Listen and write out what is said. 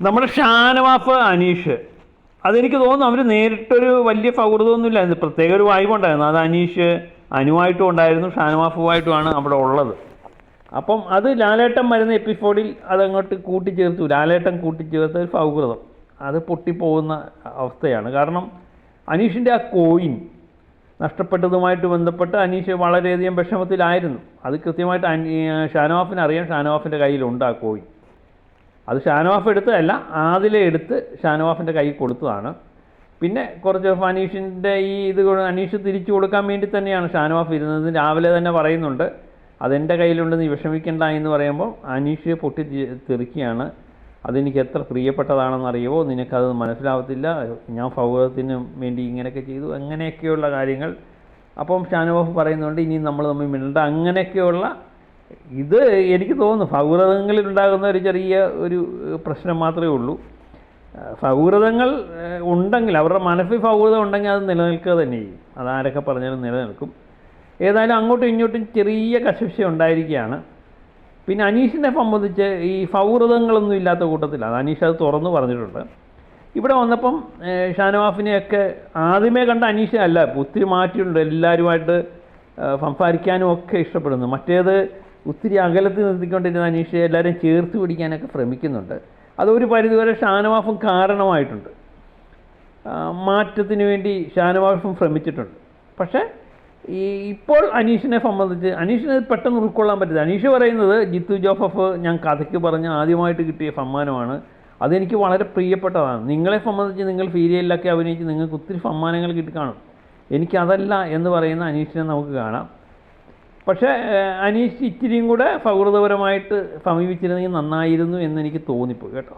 നമ്മുടെ ഷാനവാഫ് അനീഷ്. അതെനിക്ക് തോന്നുന്നു അവർ നേരിട്ടൊരു വലിയ സൗഹൃദമൊന്നുമില്ല പ്രത്യേക ഒരു വായ്പ ഉണ്ടായിരുന്നു. അത് അനീഷ് അനുവായിട്ടും ഉണ്ടായിരുന്നു. ഷാനവാഫുമായിട്ടുമാണ് അവിടെ ഉള്ളത്. അപ്പം അത് ലാലേട്ടൻ വരുന്ന എപ്പിസോഡിൽ അതങ്ങോട്ട് കൂട്ടിച്ചേർത്തു. ലാലേട്ടൻ കൂട്ടിച്ചേർത്ത ഒരു സൗഹൃദം അത് പൊട്ടിപ്പോകുന്ന അവസ്ഥയാണ്. കാരണം അനീഷിന്റെ ആ കോയിൻ നഷ്ടപ്പെട്ടതുമായിട്ട് ബന്ധപ്പെട്ട് അനീഷ് വളരെയധികം വിഷമത്തിലായിരുന്നു. അത് കൃത്യമായിട്ട് അനി അറിയാം ഷാനവാഫിന്റെ കയ്യിലുണ്ട് ആ കോയിൻ അത് ഷാനവാഫ് എടുത്തതല്ല ആദിലെ എടുത്ത് ഷാനവാഫിന്റെ കയ്യിൽ കൊടുത്തതാണ്. പിന്നെ കുറച്ച് അനീഷിന്റെ ഈ ഇത് അനീഷ് തിരിച്ചു കൊടുക്കാൻ വേണ്ടി തന്നെയാണ് ഷാനവാഫ് ഇരുന്നത്. രാവിലെ തന്നെ പറയുന്നുണ്ട്. അതെന്റെ കയ്യിലുണ്ട് നീ വിഷമിക്കണ്ട എന്ന് പറയുമ്പോൾ അനീഷ് പൊട്ടി തെറിക്കുകയാണ്. അതെനിക്ക് എത്ര പ്രിയപ്പെട്ടതാണെന്ന് അറിയുമോ നിനക്കത് മനസ്സിലാവത്തില്ല. ഞാൻ ഭൗതത്തിന് വേണ്ടി ഇങ്ങനെയൊക്കെ ചെയ്തു. അങ്ങനെയൊക്കെയുള്ള കാര്യങ്ങൾ. അപ്പം ഷാനവാഫ് പറയുന്നുണ്ട് ഇനി നമ്മൾ തമ്മിൽ മിണ്ടണ്ട. അങ്ങനെയൊക്കെയുള്ള ഇത് എനിക്ക് തോന്നുന്നു സൗഹൃദങ്ങളിൽ ഉണ്ടാകുന്ന ഒരു ചെറിയ ഒരു പ്രശ്നം മാത്രമേ ഉള്ളൂ. സൗഹൃദങ്ങൾ ഉണ്ടെങ്കിൽ അവരുടെ മനസ്സിൽ സൗഹൃദം ഉണ്ടെങ്കിൽ അത് നിലനിൽക്കുക തന്നെ ചെയ്യും. അതാരൊക്കെ പറഞ്ഞാലും നിലനിൽക്കും. ഏതായാലും അങ്ങോട്ടും ഇങ്ങോട്ടും ചെറിയ കശിഷ്യ ഉണ്ടായിരിക്കുകയാണ്. പിന്നെ അനീഷിനെ സംബന്ധിച്ച് ഈ സൗഹൃദങ്ങളൊന്നും ഇല്ലാത്ത കൂട്ടത്തിലാണ് അനീഷ് അത് തുറന്നു പറഞ്ഞിട്ടുണ്ട്. ഇവിടെ വന്നപ്പം ഷാനവാഫിനെയൊക്കെ ആദ്യമേ കണ്ട അനീഷ അല്ല ഒത്തിരി മാറ്റിയിട്ടുണ്ട്. എല്ലാവരുമായിട്ട് സംസാരിക്കാനും ഒക്കെ ഇഷ്ടപ്പെടുന്നു. മറ്റേത് ഒത്തിരി അകലത്ത് നിർത്തിക്കൊണ്ടിരുന്ന അനീഷയെ എല്ലാവരും ചേർത്ത് പിടിക്കാനൊക്കെ ശ്രമിക്കുന്നുണ്ട്. അതൊരു പരിധിവരെ ഷാനവാഫും കാരണമായിട്ടുണ്ട്. മാറ്റത്തിന് വേണ്ടി ഷാനവാഫും ശ്രമിച്ചിട്ടുണ്ട്. പക്ഷേ ഈ ഇപ്പോൾ അനീഷിനെ സംബന്ധിച്ച് അനീഷിനെ പെട്ടെന്ന് ഉൾക്കൊള്ളാൻ പറ്റില്ല. അനീഷ് പറയുന്നത് ജിത്തു ജോസഫ് ഞാൻ കഥയ്ക്ക് പറഞ്ഞ ആദ്യമായിട്ട് കിട്ടിയ സമ്മാനമാണ്. അതെനിക്ക് വളരെ പ്രിയപ്പെട്ടതാണ്. നിങ്ങളെ സംബന്ധിച്ച് നിങ്ങൾ സീരിയലിലൊക്കെ അഭിനയിച്ച് നിങ്ങൾക്ക് ഒത്തിരി സമ്മാനങ്ങൾ കിട്ടി കാണും. എനിക്കതല്ല എന്ന് പറയുന്ന അനീഷിനെ നമുക്ക് കാണാം. പക്ഷേ അനീഷ് ഇച്ചിരിയും കൂടെ സൗഹൃദപരമായിട്ട് സമീപിച്ചിരുന്നെങ്കിൽ നന്നായിരുന്നു എന്നെനിക്ക് തോന്നിപ്പോയി കേട്ടോ.